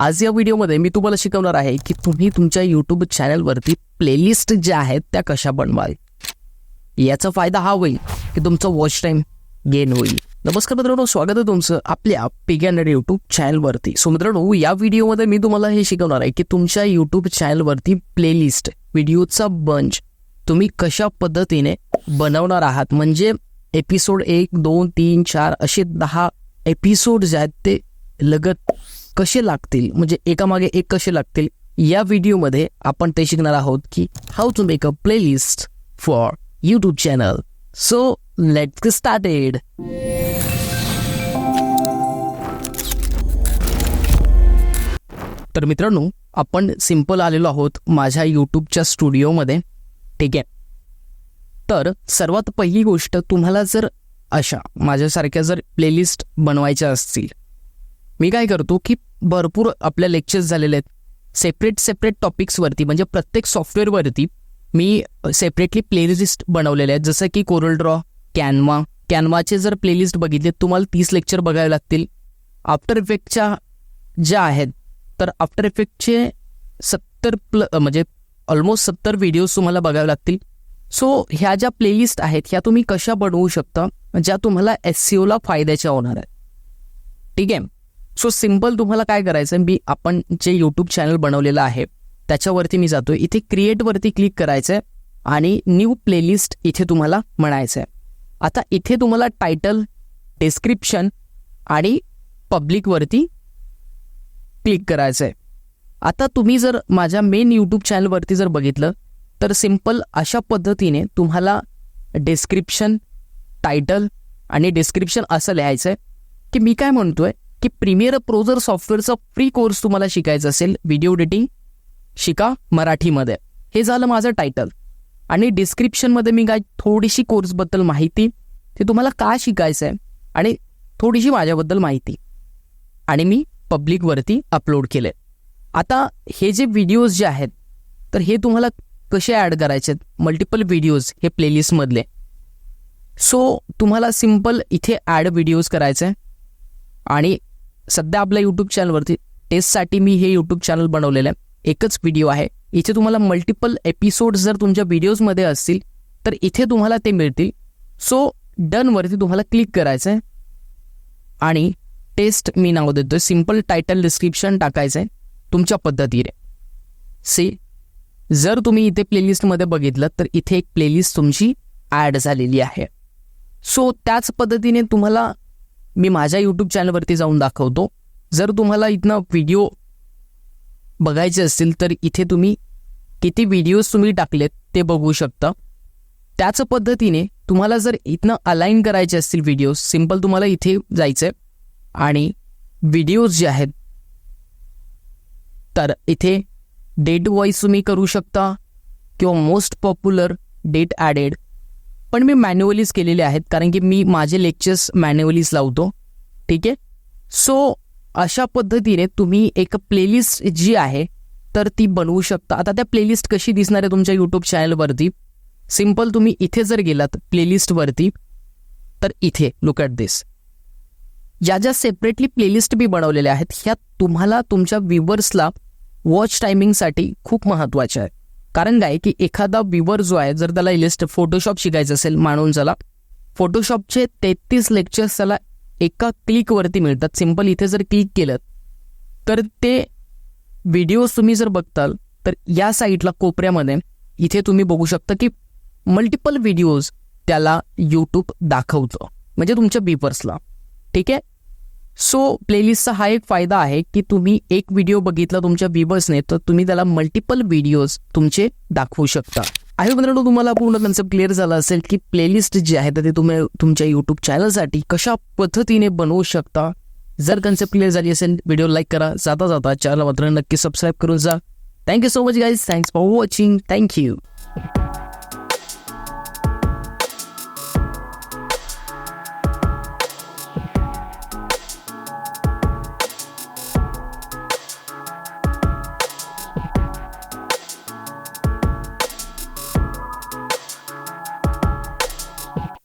आज या व्हिडिओमध्ये मी तुम्हाला शिकवणार आहे की तुम्ही तुमच्या यूट्यूब चॅनलवरती प्लेलिस्ट ज्या आहेत त्या कशा बनवाल. याचा फायदा हा होईल की तुमचा वॉच टाईम गेन होईल. नमस्कार मित्रांनो स्वागत आहे तुमचं आपल्या पिगॅनर यूट्यूब चॅनलवरती सो मित्रांनो या व्हिडिओमध्ये मी तुम्हाला हे शिकवणार आहे की तुमच्या यूट्यूब चॅनलवरती प्लेलिस्ट व्हिडिओचा बंच तुम्ही कशा पद्धतीने बनवणार आहात. म्हणजे एपिसोड एक दोन तीन चार असे दहा एपिसोड जे आहेत ते लगत कसे लागतील? म्हणजे एकामागे एक कसे लागतील? या व्हिडिओमध्ये आपण ते शिकणार आहोत की how to make a playlist for YouTube channel so let started तर मित्रांनो आपण सिंपल आलेलो आहोत माझ्या यूट्यूबच्या स्टुडिओमध्ये ठीक आहे? तर सर्वात पहिली गोष्ट तुम्हाला जर अशा माझ्यासारख्या जर प्लेलिस्ट बनवायच्या असतील मी काय करतो की भरपूर आपल्या लेक्चर्स झालेले आहेत. सेपरेट सेपरेट टॉपिक्सवरती म्हणजे प्रत्येक सॉफ्टवेअरवरती मी सेपरेटली प्लेलिस्ट बनवलेले आहेत. जसं की कोरल ड्रॉ कॅनवा कॅनवाचे जर प्लेलिस्ट बघितले तुम्हाला तीस लेक्चर बघावे लागतील. आफ्टर इफेक्टच्या ज्या आहेत तर आफ्टर इफेक्टचे सत्तर प्ल म्हणजे ऑलमोस्ट सत्तर व्हिडिओज तुम्हाला बघावे लागतील. सो ह्या ज्या प्लेलिस्ट आहेत ह्या तुम्ही कशा बनवू शकता? ज्या तुम्हाला एस सी ओला फायद्याच्या होणार आहेत. ठीक आहे? सो सिंपल तुम्हाला काय करायचं मी आपण जे यूट्यूब चॅनल बनवलेलं आहे त्याच्यावरती मी जातो इथे क्रिएटवरती क्लिक करायचं आहे आणि न्यू प्लेलिस्ट इथे तुम्हाला म्हणायचं आहे आता इथे तुम्हाला टायटल डिस्क्रिप्शन आणि पब्लिकवरती क्लिक करायचं आहे आता तुम्ही जर माझ्या मेन यूट्यूब चॅनलवरती जर बघितलं तर सिंपल अशा पद्धतीने तुम्हाला डिस्क्रिप्शन टायटल आणि डिस्क्रिप्शन असं लिहायचं आहे की मी काय म्हणतोय? की प्रीमियर प्रोजर सॉफ्टवेअरचा फ्री कोर्स तुम्हाला शिकायचा असेल व्हिडिओ एडिटिंग शिका मराठीमध्ये. हे झालं माझं टायटल आणि डिस्क्रिप्शनमध्ये मी काय थोडीशी कोर्सबद्दल माहिती ते तुम्हाला का शिकायचं आहे आणि थोडीशी माझ्याबद्दल माहिती. आणि मी पब्लिकवरती अपलोड केले आता हे जे व्हिडिओज जे आहेत तर हे तुम्हाला कसे ॲड करायचे आहेत मल्टिपल व्हिडिओज हे प्लेलिस्टमधले सो तुम्हाला सिंपल इथे ॲड व्हिडिओज करायचे. आहे आणि सध्या आपल्या यूट्यूब चॅनलवरती टेस्टसाठी मी हे यूट्यूब चॅनल बनवलेलं आहे. एकच व्हिडिओ आहे. इथे तुम्हाला मल्टिपल एपिसोड्स जर तुमच्या व्हिडिओजमध्ये असतील तर इथे तुम्हाला ते मिळतील. सो डनवरती तुम्हाला क्लिक करायचं आहे आणि टेस्ट मी नाव देतोय. सिंपल टायटल डिस्क्रिप्शन टाकायचं आहे तुमच्या पद्धतीने. सी जर तुम्ही इथे प्लेलिस्टमध्ये बघितलं तर इथे एक प्लेलिस्ट तुमची ॲड झालेली आहे. सो त्याच पद्धतीने तुम्हाला मी माझ्या यूट्यूब चॅनलवरती जाऊन दाखवतो. जर तुम्हाला इथनं व्हिडिओ बघायचे असतील तर इथे तुम्ही किती व्हिडिओज तुम्ही टाकलेत ते बघू शकता. त्याच पद्धतीने तुम्हाला जर इथनं अलाईन करायचे असतील व्हिडिओज सिंपल तुम्हाला इथे जायचं आहे आणि व्हिडिओज जे आहेत तर इथे डेट वाईज तुम्ही करू शकता किंवा मोस्ट पॉप्युलर डेट ॲडेड पण मी मॅन्युअलीज केलेले आहेत कारण की मी माझे लेक्चर्स मॅन्युअलीज लावतो. ठीक आहे? सो अशा पद्धतीने तुम्ही एक प्लेलिस्ट जी आहे तर ती बनवू शकता. आता त्या प्लेलिस्ट कशी दिसणार आहे तुमच्या यूट्यूब चॅनलवरती सिंपल तुम्ही इथे जर गेलात प्लेलिस्टवरती तर इथे लुक ॲट दिस ज्या ज्या सेपरेटली प्लेलिस्ट मी बनवलेल्या आहेत ह्या तुम्हाला तुमच्या व्ह्युअर्सला वॉच टायमिंगसाठी खूप महत्त्वाच्या आहे कारण काय की एखादा व्ह्युअर जो आहे जर त्याला इलिस्ट फोटोशॉप शिकायचं असेल मानून चला फोटोशॉपचे तेहतीस लेक्चर्स त्याला एका क्लिकवरती मिळतात. सिंपल इथे जर क्लिक केलं तर ते व्हिडिओज तुम्ही जर बघताल तर या साईटला कोपऱ्यामध्ये इथे तुम्ही बघू शकता की मल्टिपल व्हिडिओज त्याला यूट्यूब दाखवतं. म्हणजे तुमच्या बीपर्सला ठीक आहे? सो प्लेलिस्टचा हा एक फायदा आहे की तुम्ही एक व्हिडिओ बघितला तुमच्या व्ह्युअर्सने तर तुम्ही त्याला मल्टिपल व्हिडिओज तुमचे दाखवू शकता. आहे मित्रांनो तुम्हाला पूर्ण कन्सेप्ट क्लिअर झाला असेल की प्लेलिस्ट जी आहे तर ते तुम्ही तुमच्या यूट्यूब चॅनलसाठी कशा पद्धतीने बनवू शकता. जर कन्सेप्ट क्लिअर झाली असेल व्हिडिओ लाईक करा. जाता जाता चॅनल मात्र नक्की सबस्क्राईब करून जा. Thank you so much guys thanks for watching thank you